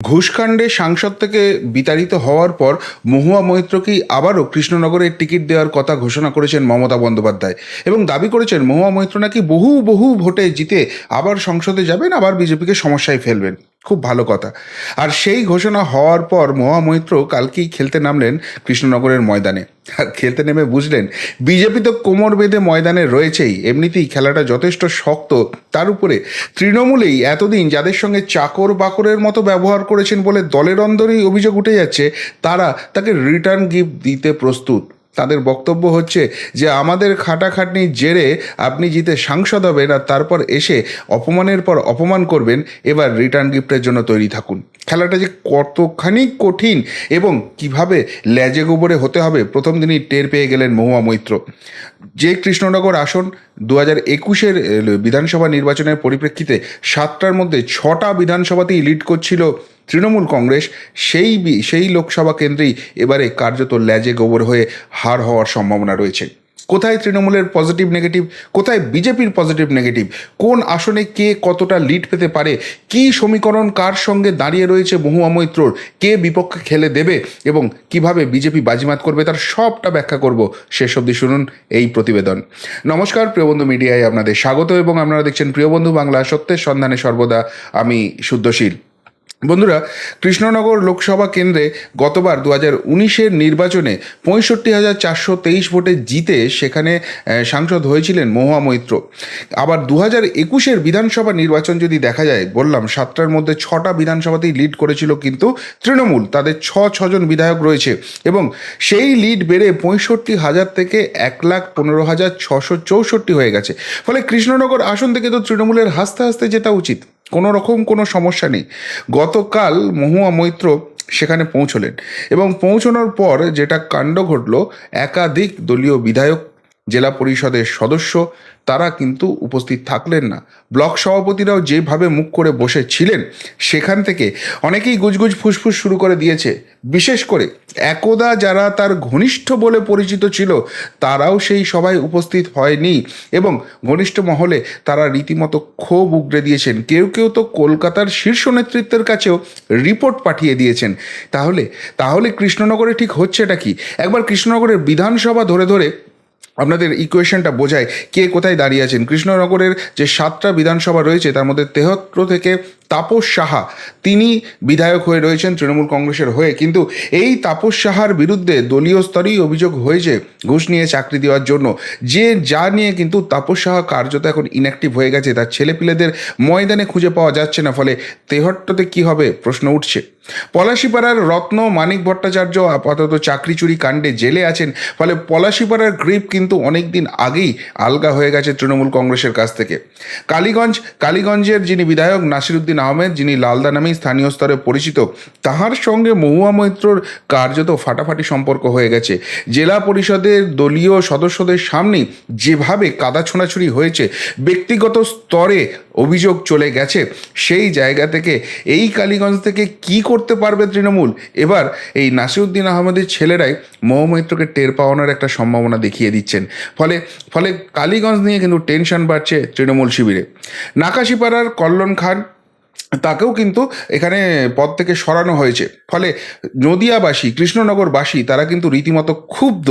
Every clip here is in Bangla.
ঘুষকাণ্ডে সাংসদ থেকে বিতাড়িত হওয়ার পর মহুয়া মৈত্রকেই আবারও কৃষ্ণনগরের টিকিট দেওয়ার কথা ঘোষণা করেছেন মমতা বন্দ্যোপাধ্যায় এবং দাবি করেছেন মহুয়া মৈত্র নাকি বহু বহু ভোটে জিতে আবার সংসদে যাবেন, আবার বিজেপিকে সমস্যায় ফেলবেন। খুব ভালো কথা। আর সেই ঘোষণা হওয়ার পর মহামৈত্র কালকেই খেলতে নামলেন কৃষ্ণনগরের ময়দানে। আর খেলতে নেমে বুঝলেন, বিজেপি তো কোমর বেঁধে ময়দানে রয়েছেই, এমনিতেই খেলাটা যথেষ্ট শক্ত। তার উপরে তৃণমূলেই এতদিন যাদের সঙ্গে চাকর বাকরের মতো ব্যবহার করেছেন বলে দলের অন্দরেই অভিযোগ উঠে যাচ্ছে, তারা তাকে রিটার্ন গিফট দিতে প্রস্তুত। তাদের বক্তব্য হচ্ছে যে, আমাদের খাটাখাটনির জেরে আপনি জিতে সাংসদ হবেন আর তারপর এসে অপমানের পর অপমান করবেন, এবার রিটার্ন গিফটের জন্য তৈরি থাকুন। খেলাটা যে কতখানি কঠিন এবং কীভাবে ল্যাজে গোবরে হতে হবে, প্রথম দিনই টের পেয়ে গেলেন মহুয়া মৈত্র। যে কৃষ্ণনগর আসন দু হাজার একুশের বিধানসভা নির্বাচনের পরিপ্রেক্ষিতে সাতটার মধ্যে ছটা বিধানসভাতেই লিড করছিল তৃণমূল কংগ্রেস। সেই সেই লোকসভা কেন্দ্রেই এবারে কার্যত ল্যাজে গোবর হয়ে হার হওয়ার সম্ভাবনা রয়েছে। কোথায় তৃণমূলের পজিটিভ নেগেটিভ কোথায় বিজেপির পজিটিভ নেগেটিভ কোন আসনে কে কতটা লিড পেতে পারে? কি সমীকরণ কার সঙ্গে দাঁড়িয়ে রয়েছে মহুয়া মৈত্রর? কে বিপক্ষে খেলে দেবে? এবং কীভাবে বিজেপি বাজিমাত করবে? তার সবটা ব্যাখ্যা করব। শেষ অবধি শুনুন এই প্রতিবেদন। নমস্কার প্রিয়বন্ধু মিডিয়ায় আপনাদের স্বাগত এবং আপনারা দেখছেন প্রিয়বন্ধু বাংলা সত্যের সন্ধানে সর্বদা। আমি শুদ্ধশীল বন্ধুরা, কৃষ্ণনগর লোকসভা কেন্দ্রে গতবার দু হাজার উনিশের নির্বাচনে পঁয়ষট্টি হাজার চারশো তেইশ ভোটে জিতে সেখানে সাংসদ হয়েছিলেন মহুয়া মৈত্র। আবার দু হাজার একুশের বিধানসভা নির্বাচন যদি দেখা যায়, বললাম সাতটার মধ্যে ছটা বিধানসভাতেই লিড করেছিল কিন্তু তৃণমূল, তাদের ছ, ছজন বিধায়ক রয়েছে এবং সেই লিড বেড়ে পঁয়ষট্টি হাজার থেকে এক লাখ পনেরো হাজার ছশো চৌষট্টি হয়ে গেছে। ফলে কৃষ্ণনগর আসন থেকে তো তৃণমূলের হাসতে হাসতে যেটা উচিত। কোনো রকম কোনো সমস্যা নেই। গতকাল মহুয়া মৈত্র সেখানে পৌঁছলেন এবং পৌঁছানোর পর যেটা কাণ্ড ঘটল, একাধিক দলীয় বিধায়ক জেলা পরিষদের সদস্য, তারা কিন্তু উপস্থিত থাকলেন না। ব্লক সভাপতিরাও যেভাবে মুখ করে বসে ছিলেন, সেখান থেকে অনেকেই গুজগুজ ফুসফুস শুরু করে দিয়েছে। বিশেষ করে একদা যারা তার ঘনিষ্ঠ বলে পরিচিত ছিল, তারাও সেই সভায় উপস্থিত হয়নি এবং ঘনিষ্ঠ মহলে তারা রীতিমতো ক্ষোভ উগড়ে দিয়েছেন। কেউ কেউ তো কলকাতার শীর্ষ নেতৃত্বের কাছেও রিপোর্ট পাঠিয়ে দিয়েছেন। তাহলে তাহলে কৃষ্ণনগরে ঠিক হচ্ছেটা কি? একবার কৃষ্ণনগরের বিধানসভা ধরে ধরে আপনাদের ইকুয়েশনটা বোঝায় কে কোথায় দাঁড়িয়ে আছেন। কৃষ্ণনগরের যে সাতটা বিধানসভা রয়েছে, তার মধ্যে তেহত্র থেকে তাপস সাহা, তিনি বিধায়ক হয়ে রয়েছেন তৃণমূল কংগ্রেসের হয়ে। কিন্তু এই তাপস সাহার বিরুদ্ধে দলীয় স্তরেই অভিযোগ হয়েছে, ঘুষ নিয়ে চাকরি দেওয়ার জন্য। যে যা নিয়ে কিন্তু তাপস সাহা কার্যত এখন ইনঅ্যাক্টিভ হয়ে গেছে, তার ছেলেপিলেদের ময়দানে খুঁজে পাওয়া যাচ্ছে না। ফলে তেহট্টতে কি হবে? প্রশ্ন উঠছে। পলাশিপাড়ার রত্ন মানিক ভট্টাচার্য আপাতত চাকরি চুরি কাণ্ডে জেলে আছেন। ফলে পলাশিপাড়ার গ্রিপ কিন্তু অনেক দিন আগেই আলগা হয়ে গেছে তৃণমূল কংগ্রেসের কাছ থেকে। কালীগঞ্জ, কালীগঞ্জের যিনি বিধায়ক নাসিরুদ্দিন আহমেদ, যিনি লালদা নামেই স্থানীয় স্তরে পরিচিত, তাহার সঙ্গে মহুয়া মৈত্রর কার্যত ফাটাফাটি সম্পর্ক হয়ে গেছে। জেলা পরিষদের দলীয় সদস্যদের সামনে যেভাবে কাদা ছোঁড়াছুড়ি হয়েছে, ব্যক্তিগত স্তরে অভিযোগ চলে গেছে, সেই জায়গা থেকে এই কালীগঞ্জ থেকে কি করতে পারবে তৃণমূল। এবার এই নাসিরুদ্দিন আহমেদের ছেলেরাই মৌমৈত্রকে টের পাওয়ানোর একটা সম্ভাবনা দেখিয়ে দিচ্ছেন। ফলে ফলে কালীগঞ্জ নিয়ে কিন্তু টেনশন বাড়ছে তৃণমূল শিবিরে। নাকাশিপাড়ার কল্যাণ খান তাকেও কিন্তু এখানে পদ থেকে সরানো হয়েছে। ফলে নদিয়াবাসী, কৃষ্ণনগরবাসী, তারা কিন্তু রীতিমতো ক্ষুব্ধ।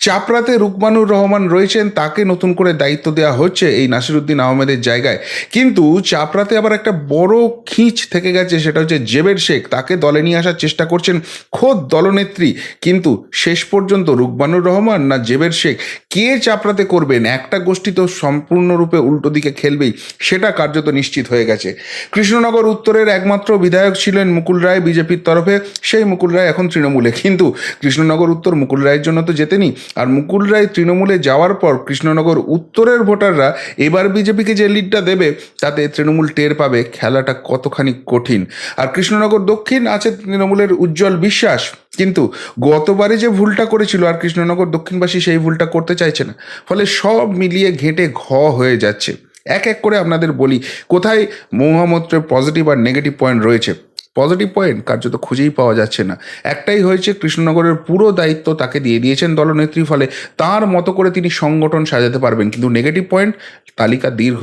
চাপড়াতে রুকমানুর রহমান রয়েছেন, তাকে নতুন করে দায়িত্ব দেওয়া হচ্ছে এই নাসিরুদ্দিন আহমেদের জায়গায়। কিন্তু চাপড়াতে আবার একটা বড় খিঁচ থেকে গেছে, সেটা হচ্ছে জেবের শেখ। তাকে দলে নিয়ে আসার চেষ্টা করছেন খোদ দলনেত্রী। কিন্তু শেষ পর্যন্ত রুকমানুর রহমান না জেবের শেখ কে চাপড়াতে করবেন? একটা গোষ্ঠী তো সম্পূর্ণরূপে উল্টো দিকে খেলবেই, সেটা কার্যত নিশ্চিত হয়ে গেছে। কৃষ্ণনগর উত্তরের একমাত্র বিধায়ক ছিলেন মুকুল রায় বিজেপির তরফে, সেই মুকুল রায় এখন তৃণমূলে। কিন্তু কৃষ্ণনগর উত্তর মুকুল রায়ের জন্য তো যেতেনি, আর মুকুল রায় তৃণমূলে যাওয়ার পর কৃষ্ণনগর উত্তরের ভোটাররা এবার বিজেপিকে যে লিডটা দেবে, তাতে তৃণমূল টের পাবে, খেলাটা কতখানি কঠিন। আর কৃষ্ণনগর দক্ষিণ আছে তৃণমূলের উজ্জ্বল বিশ্বাস। কিন্তু গতবারে যে ভুলটা করেছিল আর কৃষ্ণনগর দক্ষিণবাসী সেই ভুলটা করতে চাইছে না, ফলে সব মিলিয়ে ঘেঁটে ঘ হয়ে যাচ্ছে। এক এক করে আপনাদের বলি, কোথায় মৌহামত্রের পজিটিভ আর নেগেটিভ পয়েন্ট রয়েছে? পজিটিভ পয়েন্ট কার্যত খুঁজেই পাওয়া যাচ্ছে না। একটাই হয়েছে, কৃষ্ণনগরের পুরো দায়িত্ব তাকে দিয়ে দিয়েছেন দলনেত্রী ফলে। তার মতো করে তিনি সংগঠন সাজাতে পারবেন, কিন্তু নেগেটিভ পয়েন্ট তালিকা দীর্ঘ।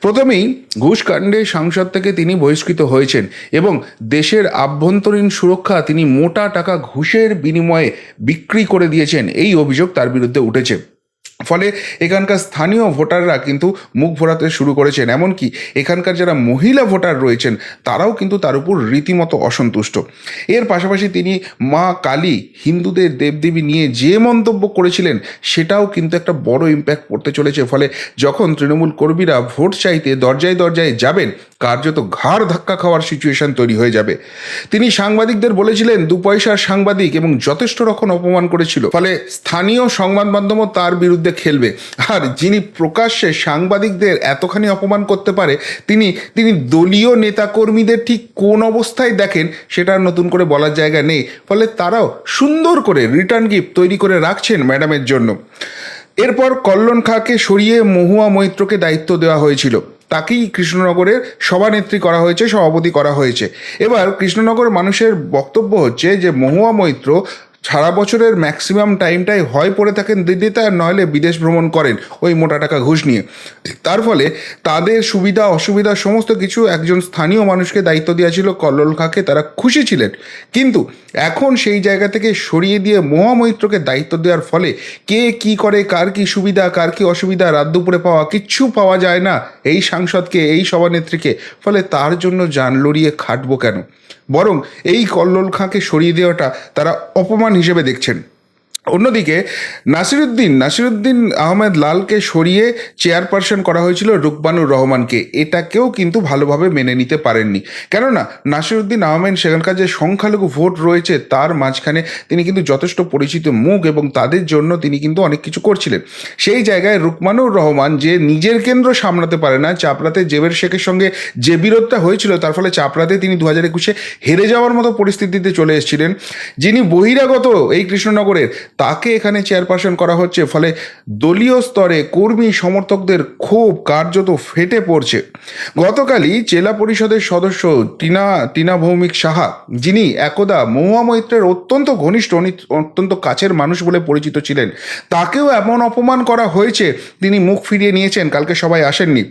প্রথমেই ঘুষকাণ্ডে সাংসদ থেকে তিনি বহিষ্কৃত হয়েছেন এবং দেশের আভ্যন্তরীণ সুরক্ষা তিনি মোটা টাকা ঘুষের বিনিময়ে বিক্রি করে দিয়েছেন। এই অভিযোগ তার বিরুদ্ধে উঠেছে। ফলে এখানকার স্থানীয় ভোটাররা কিন্তু মুখ ভোরাতে শুরু করেছেন। এমনকি এখানকার যারা মহিলা ভোটার রয়েছেন, তারাও কিন্তু তার উপর রীতিমতো অসন্তুষ্ট। এর পাশাপাশি তিনি মা কালী, হিন্দুদের দেবদেবী নিয়ে যে মন্তব্য করেছিলেন, সেটাও কিন্তু একটা বড় ইম্প্যাক্ট পড়তে চলেছে। ফলে যখন তৃণমূল কর্মীরা ভোট চাইতে দরজায় দরজায় যাবেন কার্যত ঘাড় ধাক্কা খাওয়ার সিচুয়েশন তৈরি হয়ে যাবে। তিনি সাংবাদিকদের বলেছিলেন, দু পয়সার সাংবাদিক এবং যথেষ্ট রকম অপমান করেছিল। ফলে স্থানীয় সংবাদ মাধ্যমও তার বিরুদ্ধে খেলবে। আর যিনি প্রকাশ্যে সাংবাদিকদের এতখানি অপমান করতে পারে, তিনি তিনি দলীয় নেতাকর্মীদের ঠিক কোন অবস্থায় দেখেন, সেটা নতুন করে বলার জায়গা নেই। ফলে তারাও সুন্দর করে রিটার্ন গিফট তৈরি করে রাখছেন ম্যাডামের জন্য। এরপর কল্যাণ খাঁকে সরিয়ে মহুয়া মৈত্রকে দায়িত্ব দেওয়া হয়েছিল। তাকেই কৃষ্ণনগরের সভানেত্রী করা হয়েছে, সভাপতি করা হয়েছে। এবার কৃষ্ণনগর মানুষের বক্তব্য হচ্ছে যে, মহুয়া মৈত্র সারা বছরের ম্যাক্সিমাম টাইমটাই হয় পড়ে থাকেন দিল্লিতে আর নইলে বিদেশ ভ্রমণ করেন ওই মোটা টাকা ঘুষ নিয়ে। তার ফলে তাদের সুবিধা, অসুবিধা সমস্ত কিছু একজন স্থানীয় মানুষকে দায়িত্ব দেওয়া ছিল কল্লোল খাঁকে তারা খুশি ছিলেন। কিন্তু এখন সেই জায়গা থেকে সরিয়ে দিয়ে মহামৈত্রকে দায়িত্ব দেওয়ার ফলে কে কি করে, কার কি সুবিধা, কার কি অসুবিধা, রাত দুপুরে পাওয়া কিচ্ছু পাওয়া যায় না এই সাংসদকে, এই সভানেত্রীকে। ফলে তার জন্য যান লড়িয়ে খাটবো কেন? বরং এই কল্লোল খাঁকে সরিয়ে দেওয়াটা তারা অপমান হিসেবে দেখছেন। অন্যদিকে নাসিরুদ্দিন নাসিরুদ্দিন আহমেদ লালকে সরিয়ে চেয়ারপারসন করা হয়েছিল রুকবানুর রহমানকে। এটাকেও কিন্তু ভালোভাবে মেনে নিতে পারেননি। কেননা, নাসিরুদ্দিন আহমেদ সেখানকার যে সংখ্যালঘু ভোট রয়েছে, তার মাঝখানে তিনি কিন্তু যথেষ্ট পরিচিত মুখ এবং তাদের জন্য তিনি কিন্তু অনেক কিছু করছিলেন। সেই জায়গায় রুকমানুর রহমান যে নিজের কেন্দ্র সামলাতে পারে না, চাপড়াতে জেবের শেখের সঙ্গে যে বিরোধটা হয়েছিল, তার ফলে চাপড়াতে তিনি দু হাজার একুশে হেরে যাওয়ার মতো পরিস্থিতিতে চলে এসেছিলেন। যিনি বহিরাগত এই কৃষ্ণনগরের তাকে এখানে চেয়ারপারসন করা হচ্ছে। ফলে দলীয় স্তরে কর্মী সমর্থকদের ক্ষোভ কার্যত ফেটে পড়ছে। গতকালই জেলা পরিষদের সদস্য টিনা টিনা ভৌমিক সাহা, যিনি একদা মহুয়া মৈত্রের অত্যন্ত ঘনিষ্ঠ অত্যন্ত কাছের মানুষ বলে পরিচিত ছিলেন, তাকেও এমন অপমান করা হয়েছে। তিনি মুখ ফিরিয়ে নিয়েছেন, কালকে সবাই আসেননি।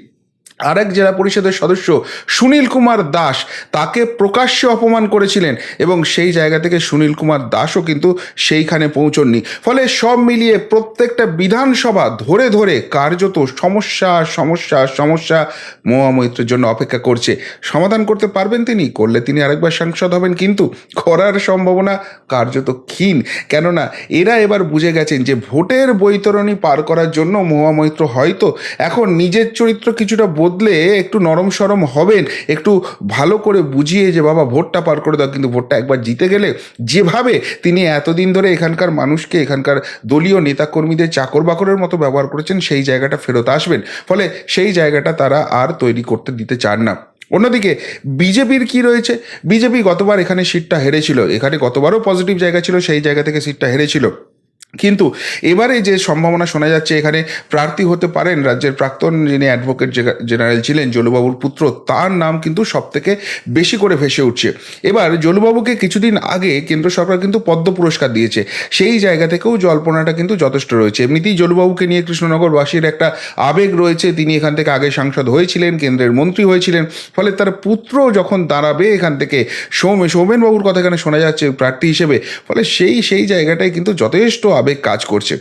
আরেক জেলা পরিষদের সদস্য সুনীল কুমার দাস তাকে প্রকাশ্যে অপমান করেছিলেন এবং সেই জায়গা থেকে সুনীল কুমার দাসও কিন্তু সেইখানে পৌঁছননি। ফলে সব মিলিয়ে প্রত্যেকটা বিধানসভা ধরে ধরে কার্যত সমস্যা সমস্যা সমস্যা মহামৈত্রের জন্য অপেক্ষা করছে। সমাধান করতে পারবেন তিনি, করলে তিনি আরেকবার সাংসদ হবেন, কিন্তু করার সম্ভাবনা কার্যত ক্ষীণ। কেননা এরা এবার বুঝে গেছেন যে ভোটের বৈতরণী পার করার জন্য মহামৈত্র হয়তো এখন নিজের চরিত্র কিছুটা বদলে একটু নরম সরম হবেন, একটু ভালো করে বুঝিয়ে যে, বাবা, ভোটটা পার করে দাও। কিন্তু ভোটটা একবার জিতে গেলে যেভাবে তিনি এতদিন ধরে এখানকার মানুষকে, এখানকার দলীয় নেতাকর্মীদের চাকর বাকরের মতো ব্যবহার করেছেন, সেই জায়গাটা ফেরত আসবেন। ফলে সেই জায়গাটা তারা আর তৈরি করতে দিতে চান না। অন্যদিকে বিজেপির কি রয়েছে? বিজেপি গতবার এখানে সিটটা হেরেছিল। এখানে গতবারও পজিটিভ জায়গা ছিল, সেই জায়গা থেকে সিটটা হেরেছিল। কিন্তু এবারে যে সম্ভাবনা শোনা যাচ্ছে, এখানে প্রার্থী হতে পারেন রাজ্যের প্রাক্তন যিনি অ্যাডভোকেট জেনারেল ছিলেন জলুবাবুর পুত্র, তার নাম কিন্তু সব থেকে বেশি করে ভেসে উঠছে। এবার জলুবাবুকে কিছুদিন আগে কেন্দ্র সরকার কিন্তু পদ্ম পুরস্কার দিয়েছে। সেই জায়গা থেকেও জল্পনাটা কিন্তু যথেষ্ট রয়েছে। এমনিতেই জলুবাবুকে নিয়ে কৃষ্ণনগরবাসীর একটা আবেগ রয়েছে। তিনি এখান থেকে আগে সাংসদ হয়েছিলেন, কেন্দ্রের মন্ত্রী হয়েছিলেন। ফলে তার পুত্র যখন দাঁড়াবে এখান থেকে সৌমে, সৌমেনবাবুর কথা এখানে শোনা যাচ্ছে প্রার্থী হিসেবে। ফলে সেই সেই জায়গাটায় কিন্তু যথেষ্ট আবেগ কাজ করছে।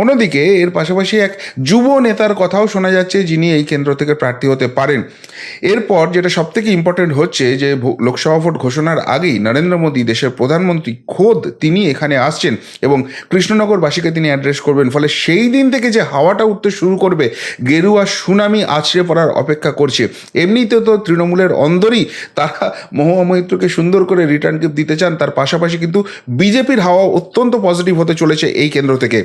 অন্যদিকে এর পাশাপাশি এক যুব নেতার কথাও শোনা যাচ্ছে যিনি এই কেন্দ্র থেকে প্রার্থী হতে পারেন। এরপর যেটা সব থেকে ইম্পর্টেন্ট হচ্ছে যে লোকসভা ভোট ঘোষণার আগেই নরেন্দ্র মোদী দেশের প্রধানমন্ত্রী খোদ তিনি এখানে আসছেন এবং কৃষ্ণনগরবাসীকে তিনি অ্যাড্রেস করবেন। ফলে সেই দিন থেকে যে হাওয়াটা উঠতে শুরু করবে, গেরুয়া সুনামি আছড়ে পড়ার অপেক্ষা করছে। এমনিতে তো তৃণমূলের অন্দরই, তারা মহুয়া সুন্দর করে রিটার্ন গিফট দিতে চান। তার পাশাপাশি কিন্তু বিজেপির হাওয়া অত্যন্ত পজিটিভ হতে চলেছে এই কেন্দ্র থেকে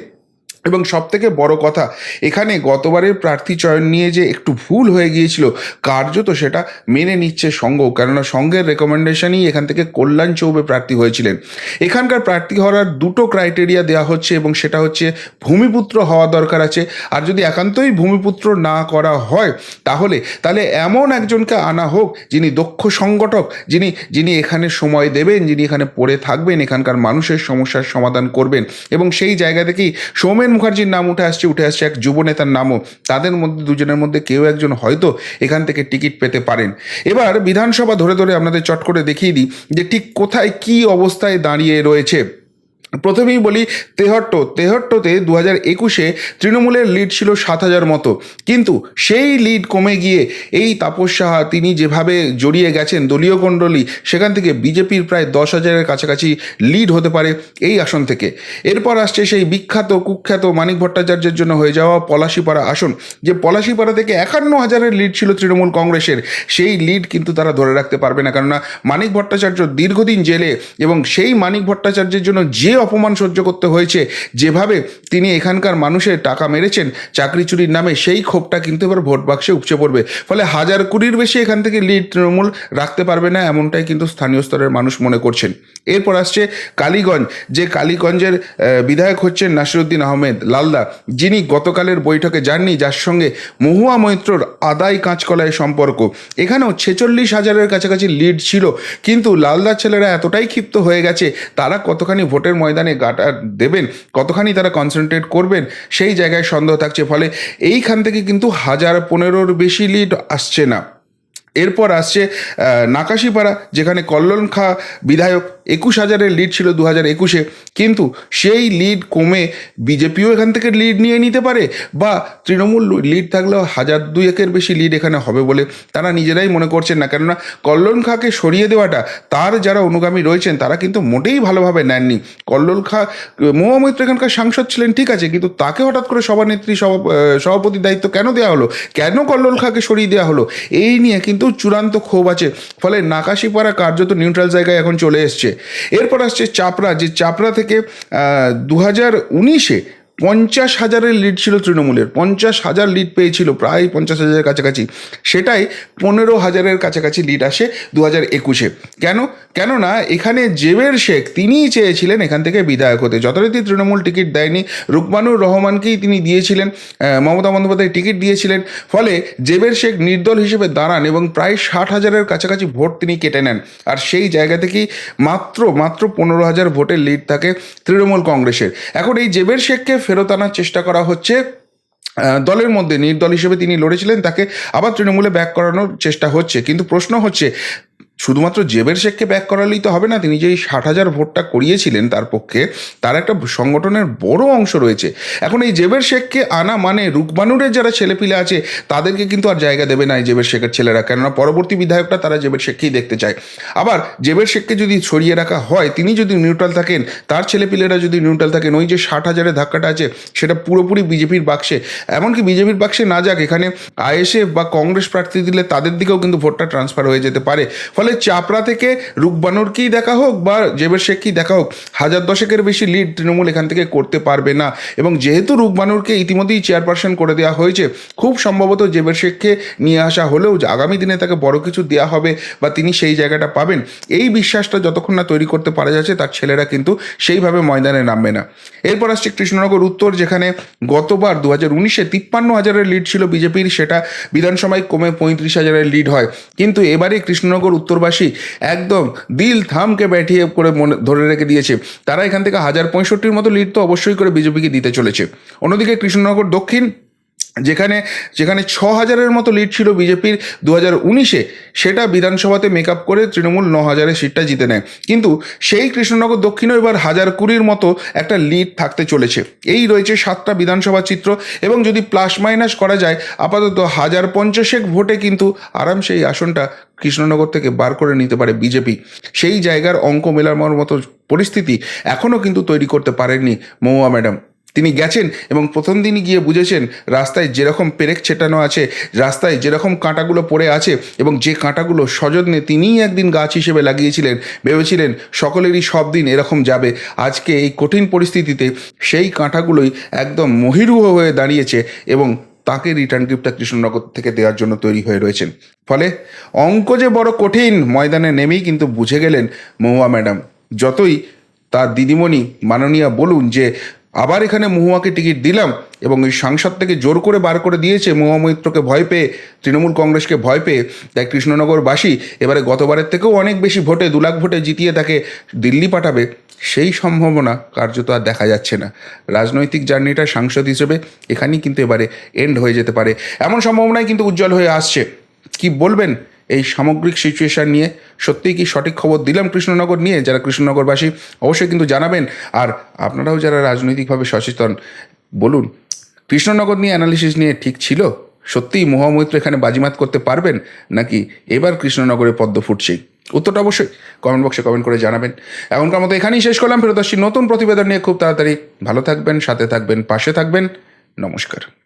এবং সব থেকে বড় কথা, এখানে গতবারের প্রার্থী চয়ন নিয়ে যে একটু ভুল হয়ে গিয়েছিল, কার্যত সেটা মেনে নিচ্ছে সঙ্গ কেননা সঙ্গের রেকমেন্ডেশনই এখান থেকে কল্যাণ চৌবে প্রার্থী হয়েছিলেন। এখানকার প্রার্থী হওয়ার দুটো ক্রাইটেরিয়া দেওয়া হচ্ছে এবং সেটা হচ্ছে ভূমিপুত্র হওয়া দরকার আছে। আর যদি একান্তই ভূমিপুত্র না করা হয়, তাহলে তাহলে এমন একজনকে আনা হোক যিনি দক্ষ সংগঠক, যিনি যিনি এখানে সময় দেবেন, যিনি এখানে পড়ে থাকবেন, এখানকার মানুষের সমস্যার সমাধান করবেন। এবং সেই জায়গা থেকেই সৌমেন মুখার্জির নাম উঠে আসছে উঠে আসছে এক যুব নেতার নামও। তাদের মধ্যে দুজনের মধ্যে কেউ একজন হয়তো এখান থেকে টিকিট পেতে পারেন। এবার বিধানসভা ধরে ধরে আপনাদের চট করে দেখিয়ে দিই যে ঠিক কোথায় কি অবস্থায় দাঁড়িয়ে রয়েছে। প্রথমেই বলি তেহট্ট, তেহট্টতে দু হাজার একুশে তৃণমূলের লিড ছিল সাত হাজার মতো। কিন্তু সেই লিড কমে গিয়ে এই তাপস সাহা তিনি যেভাবে জড়িয়ে গেছেন দলীয় কুণ্ডলী সেখান থেকে বিজেপির প্রায় দশ হাজারের কাছাকাছি লিড হতে পারে এই আসন থেকে। এরপর আসছে সেই বিখ্যাত, কুখ্যাত মানিক ভট্টাচার্যের জন্য হয়ে যাওয়া পলাশিপাড়া আসন, যে পলাশিপাড়া থেকে একান্ন হাজারের লিড ছিল তৃণমূল কংগ্রেসের। সেই লিড কিন্তু তারা ধরে রাখতে পারবে না, কেননা মানিক ভট্টাচার্য দীর্ঘদিন জেলে এবং সেই মানিক ভট্টাচার্যের জন্য যে অপমান সহ্য করতে হয়েছে। যেভাবে তিনি এখানকার মানুষের টাকা মেরেছেন, চাকরি চুরির নামে সেই ক্ষোভটা কিন্তু এবার ভোট বাক্সে উপচে পড়বে। ফলে হাজার কুড়ির বেশি এখান থেকে লিড তৃণমূল রাখতে পারবে না এমনটাই কিন্তু স্থানীয় স্তরের মানুষ মনে করছেন। এরপর আসছে কালীগঞ্জ, যে কালীগঞ্জের বিধায়ক হচ্ছেন নাসিরুদ্দিন আহমেদ লালদা। যিনি গতকালের বৈঠকে যাননি, যার সঙ্গে মহুয়া মৈত্রর আদায় কাঁচকলায় সম্পর্ক। এখানেও ছেচল্লিশ হাজারের কাছাকাছি লিড ছিল। কিন্তু লালদার ছেলেরা এতটাই ক্ষিপ্ত হয়ে গেছে, তারা কতখানি ভোটের ময়দানে গাটা দেবেন, কতখানি তারা কনসেন্ট্রেট করবেন, সেই জায়গায় সন্দেহ থাকছে। ফলে এইখান থেকে কিন্তু হাজার পনেরোর বেশি লিড আসছে না। এরপর আসছে নাকাশিপাড়া, যেখানে কল্লোল খা বিধায়ক একুশ হাজারের লিড ছিল দু হাজার একুশে কিন্তু সেই লিড কমে বিজেপিও এখান থেকে লিড নিয়ে নিতে পারে বা তৃণমূল লিড থাকলেও হাজার দুয়েকের বেশি লিড এখানে হবে বলে তারা নিজেরাই মনে করছেন না। কেননা কল্লোল খাকে সরিয়ে দেওয়াটা তার যারা অনুগামী রয়েছেন তারা কিন্তু মোটেই ভালোভাবে নেননি। কল্লোল খা মহুয়া এখানকার সাংসদ ছিলেন ঠিক আছে কিন্তু তাকে হঠাৎ করে সভানেত্রী সভা- আহ, সভাপতির দায়িত্ব কেন দেওয়া হলো? কেন কল্লোল খাকে সরিয়ে দেওয়া হলো? এই নিয়ে কিন্তু চূড়ান্ত ক্ষোভ আছে। ফলে নাকাশিপাড়া কার্যত নিউট্রাল জায়গায় এখন চলে এসছে। এরপর আসছে চাপড়া যে চাপড়া থেকে দু হাজার উনিশে পঞ্চাশ হাজারের লিড ছিল তৃণমূলের। পঞ্চাশ হাজার লিড পেয়েছিল, প্রায় পঞ্চাশ হাজারের কাছাকাছি। সেটাই পনেরো হাজারের কাছাকাছি লিড আসে দু হাজার একুশে। কেন? কেননা এখানে জেবের শেখ তিনিই চেয়েছিলেন এখান থেকে বিধায়ক হতে। যথারীতি তৃণমূল টিকিট দেয়নি। রুকমানুর রহমানকেই তিনি দিয়েছিলেন মমতা বন্দ্যোপাধ্যায় টিকিট দিয়েছিলেন। ফলে জেবের শেখ নির্দল হিসেবে দাঁড়ান এবং প্রায় ষাট হাজারের কাছাকাছি ভোট তিনি কেটে নেন। আর সেই জায়গা থেকেই মাত্র মাত্র পনেরো হাজার ভোটের লিড থাকে তৃণমূল কংগ্রেসের। এখন এই জেবের শেখকে ফেরত আনার চেষ্টা করা হচ্ছে। দলের মধ্যে নির্দল হিসেবে তিনি লড়েছিলেন, তাকে আবার তৃণমূলে ব্যাক করানোর চেষ্টা হচ্ছে। কিন্তু প্রশ্ন হচ্ছে শুধুমাত্র জেবের শেখকে ব্যাক করালেই তো হবে না, তিনি যে এই ষাট হাজার ভোটটা করিয়েছিলেন তার পক্ষে, তার একটা সংগঠনের বড় অংশ রয়েছে। এখন এই জেবের শেখকে আনা মানে রুকবানুরের যারা ছেলেপিলে আছে, তাদেরকে কিন্তু আর জায়গা দেবে না এই জেবের শেখের ছেলেরা, কেননা পরবর্তী বিধায়কটা তারা জেবের শেখকেই দেখতে চায়। আবার জেবের শেখকে যদি সরিয়ে রাখা হয়, তিনি যদি নিউট্রাল থাকেন, তার ছেলেপিলেরা যদি নিউট্রাল থাকেন, ওই যে ষাট হাজারের ধাক্কাটা আছে, সেটা পুরোপুরি বিজেপির বাক্সে, এমনকি বিজেপির বাক্সে না যাক, এখানে আইএসএফ বা কংগ্রেস প্রার্থী দিলে তাদের দিকেও কিন্তু ভোটটা ট্রান্সফার হয়ে যেতে পারে। ফলে চাপড়া থেকে রুকবানুরকেই দেখা হোক বা জেবের শেখকেই দেখা হোক, হাজার দশেকের বেশি লিড তৃণমূল এখান থেকে করতে পারবে না। এবং যেহেতু রুকবানুরকে ইতিমধ্যেই চেয়ারপারসন করে দেওয়া হয়েছে, খুব সম্ভবত জেবের শেখকে নিয়ে আসা হলেও আগামী দিনে তাকে বড় কিছু দেওয়া হবে বা তিনি সেই জায়গাটা পাবেন, এই বিশ্বাসটা যতক্ষণ না তৈরি করতে পারা যাচ্ছে, তার ছেলেরা কিন্তু সেইভাবে ময়দানে নামবে না। এরপর আসছে কৃষ্ণনগর উত্তর, যেখানে গতবার দু হাজার উনিশে তিপ্পান্ন হাজারের লিড ছিল বিজেপির, সেটা বিধানসভায় কমে পঁয়ত্রিশ হাজারের লিড হয়। কিন্তু এবারে কৃষ্ণনগর উত্তরবাসী একদম দিল থামকে ব্যাঠিয়ে করে মনে, ধরে রেখে দিয়েছে। তারা এখান থেকে হাজার পঁয়ষট্টির মতো লিড তো অবশ্যই করে বিজেপিকে দিতে চলেছে। অন্যদিকে কৃষ্ণনগর দক্ষিণ যেখানে যেখানে ছ হাজারের মতো লিড ছিল বিজেপির দু হাজার উনিশে, সেটা বিধানসভাতে মেক আপ করে তৃণমূল ন হাজারের সিটটা জিতে নেয়। কিন্তু সেই কৃষ্ণনগর দক্ষিণেও এবার হাজার কুড়ির মতো একটা লিড থাকতে চলেছে। এই রয়েছে সাতটা বিধানসভা চিত্র এবং যদি প্লাস মাইনাস করা যায়, আপাতত হাজার পঞ্চাশেক ভোটে কিন্তু আরাম সেই আসনটা কৃষ্ণনগর থেকে বার করে নিতে পারে বিজেপি। সেই জায়গার অঙ্ক মেলানোর মতো পরিস্থিতি এখনও কিন্তু তৈরি করতে পারেননি মহুয়া ম্যাডাম। তিনি গেছেন এবং প্রথম দিনই গিয়ে বুঝেছেন রাস্তায় যেরকম পেরেক ছেটানো আছে, রাস্তায় যেরকম কাঁটাগুলো পড়ে আছে এবং যে কাঁটাগুলো সযত্নে তিনিই একদিন গাছ হিসেবে লাগিয়েছিলেন, ভেবেছিলেন সকলেরই সব দিন এরকম যাবে। আজকে এই কঠিন পরিস্থিতিতে সেই কাঁটাগুলোই একদম মহিরুহ হয়ে দাঁড়িয়েছে এবং তাকে রিটার্ন গিফটটা কৃষ্ণনগর থেকে দেওয়ার জন্য তৈরি হয়ে রয়েছেন। ফলে অঙ্ক যে বড় কঠিন, ময়দানে নেমেই কিন্তু বুঝে গেলেন মহুয়া ম্যাডাম। যতই তার দিদিমণি মাননীয়া বলুন যে আবার এখানে মহুয়াকে টিকিট দিলাম এবং ওই সাংসদ থেকে জোর করে বার করে দিয়েছে মহুয়া মৈত্রকে ভয় পেয়ে, তৃণমূল কংগ্রেসকে ভয় পেয়ে তাই কৃষ্ণনগরবাসী এবারে গতবারের থেকেও অনেক বেশি ভোটে, দু লাখ ভোটে জিতিয়ে তাকে দিল্লি পাঠাবে, সেই সম্ভাবনা কার্যত আর দেখা যাচ্ছে না। রাজনৈতিক জার্নিটা সাংসদ হিসেবে এখানেই কিন্তু এবারে এন্ড হয়ে যেতে পারে। এমন সম্ভাবনাই কিন্তু উজ্জ্বল হয়ে আসছে। কি বলবেন এই সামগ্রিক সিচুয়েশন নিয়ে? সত্যিই কি সঠিক খবর দিলাম কৃষ্ণনগর নিয়ে? যারা কৃষ্ণনগরবাসী অবশ্যই কিন্তু জানাবেন। আর আপনারাও যারা রাজনৈতিকভাবে সচেতন, বলুন, কৃষ্ণনগর নিয়ে অ্যানালিসিস নিয়ে ঠিক ছিল? সত্যিই মহামৈত্র এখানে বাজিমাত করতে পারবেন? নাকি এবার কৃষ্ণনগরে পদ্ম ফুটছেই? উত্তরটা অবশ্যই কমেন্ট বক্সে কমেন্ট করে জানাবেন। এখনকার মতো এখানেই শেষ করলাম। ফেরত আসছি নতুন প্রতিবেদন নিয়ে খুব তাড়াতাড়ি ভালো থাকবেন, সাথে থাকবেন, পাশে থাকবেন। নমস্কার।